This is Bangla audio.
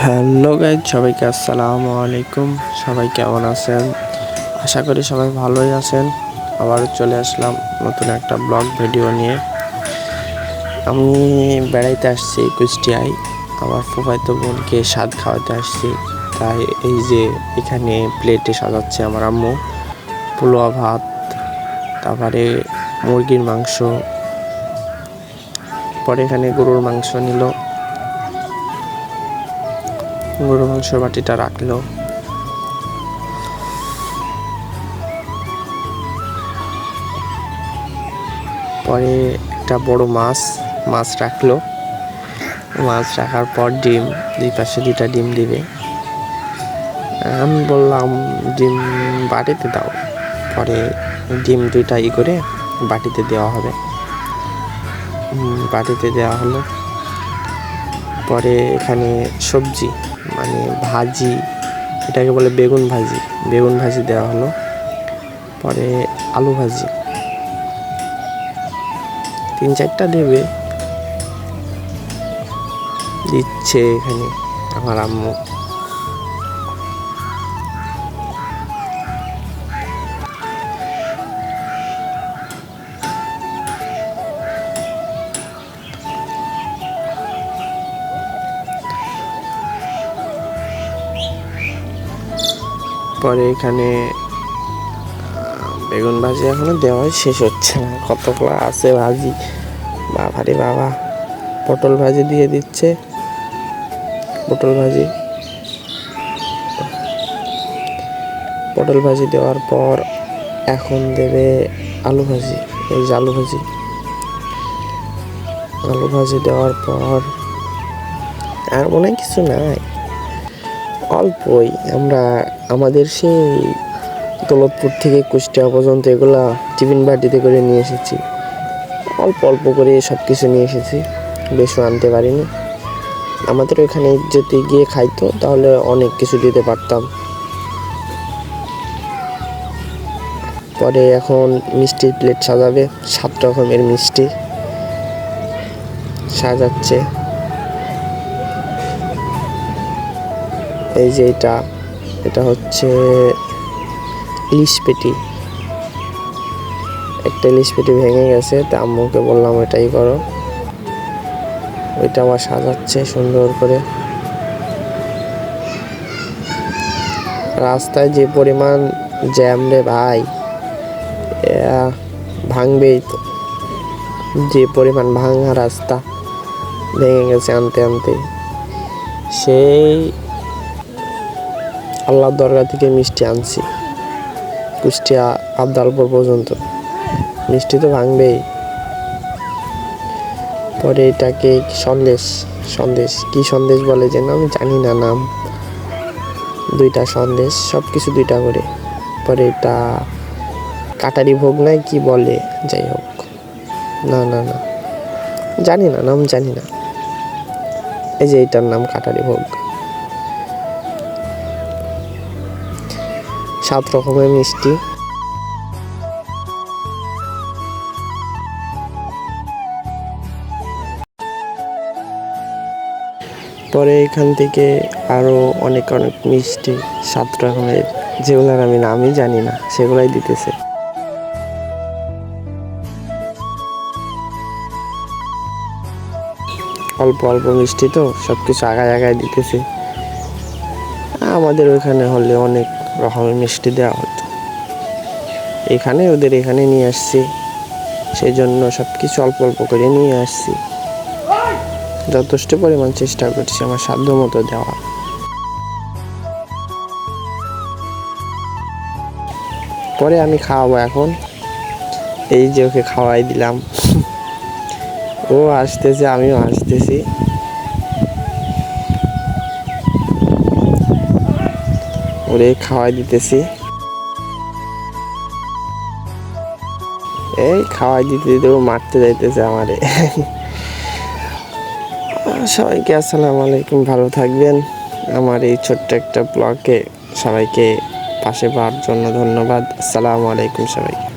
হ্যালো গাইজ, সবাইকে আসসালামু আলাইকুম। সবাই কেমন আছেন? আশা করি সবাই ভালোই আছেন। আবারও চলে আসলাম নতুন একটা ব্লগ ভিডিও নিয়ে। আমি বেড়াইতে আসছি কুষ্টিয়ায়। আমার ফুফাইতো বোনকে স্বাদ খাওয়াতে আসছি। তাই এই যে এখানে প্লেটে সাজাচ্ছে আমার আম্মু। পোলোয়া ভাত, তারপরে মুরগির মাংস। পরে এখানে গরুর মাংস নিল। গরু মাংসের বাটিটা রাখল। পরে একটা বড় মাছ মাছ রাখল। মাছ রাখার পর ডিম, দুই পাশে দুইটা ডিম দিবে। আমি বললাম, ডিম বাটিতে দাও। পরে ডিম দুইটা ই করে বাটিতে দেওয়া হবে। বাটিতে দেওয়া হলো। পরে এখানে সবজি মানে ভাজি, এটাকে বলে বেগুন ভাজি। বেগুন ভাজি দেওয়া হলো। পরে আলু ভাজি। তিন চারটা দেবে। দিচ্ছে এখানে আমার আম্মু। পরে এখানে বেগুন ভাজি এখনও দেওয়াই শেষ হচ্ছে না। কতগুলো আছে ভাজি? বাবা বাবারে বাবা, পটল ভাজি দিয়ে দিচ্ছে। পটল ভাজি। পটল ভাজি দেওয়ার পর এখন দেবে আলু ভাজি, এই যে আলু ভাজি। আলু ভাজি দেওয়ার পর আর মনে কিছু নাই। অল্পই। আমরা আমাদের সেই দৌলতপুর থেকে কুষ্টিয়া পর্যন্ত এগুলা টিফিন বাটিতে করে নিয়ে এসেছি। অল্প অল্প করে সব কিছু নিয়ে এসেছি। বেশি আনতে পারিনি। আমাদের ওইখানে যদি গিয়ে খাইতো, তাহলে অনেক কিছু দিতে পারতাম। পরে এখন মিষ্টির প্লেট সাজাবে, সাত রকমের মিষ্টি সাজাচ্ছে। এই যে এটা এটা হচ্ছে ইলিশ পেটি। একটা ইলিশ পেটি ভেঙে গেছে, তা আম্মুকে বললাম এটাই করো। ওইটা আবার সাজাচ্ছে সুন্দর করে। রাস্তায় যে পরিমাণ জ্যাম রে ভাই ভাঙবেই তো। যে পরিমাণ ভাঙা রাস্তা ভেঙে গেছে আনতে আনতে। সেই আল্লাহর দরগা থেকে মিষ্টি আনছি। কুষ্টিয়া আবদালপুর পর্যন্ত। মিষ্টি তো ভাঙবেই। পরে এটাকে সন্দেশ সন্দেশ, কি সন্দেশ বলে যেন আমি জানি না নাম। দুইটা সন্দেশ সব কিছু দুইটা করে। পরে এটা কাটারি ভোগ নাই কি বলে, যাই হোক। না না না। জানি না, নাম জানি না। এই যে এটার নাম কাটারি ভোগ। সাত রকমের মিষ্টি। পরে এখান থেকে আরও অনেক অনেক মিষ্টি, সাত রকমের, যেগুলোর আমি নামই জানি না, সেগুলাই দিতেছে। অল্প অল্প মিষ্টি তো সব কিছু আগায় আগায় দিতেছে। আমাদের ওইখানে হলে অনেক রকমের মিষ্টি দেওয়া হতো। এখানে ওদের এখানে নিয়ে আসছি। সেই জন্য সব কিছু অল্প অল্প করে নিয়ে আসছি। যথেষ্ট পরিমাণ চেষ্টা করছি আমার সাধ্য মতো দেওয়া। পরে আমি খাওয়াবো এখন। এই যে ওকে খাওয়াই দিলাম। ও আসতেছে, আমিও আসতেছি। ওরে খাওয়াই দিতেছি। এই খাওয়াই দিতে দিতে ও মারতে যাইতেছে আমারে। সবাইকে আসসালামু আলাইকুম, ভালো থাকবেন। আমার এই ছোট্ট একটা ব্লগে সবাইকে পাশে পাওয়ার জন্য ধন্যবাদ। আসসালামু আলাইকুম সবাইকে।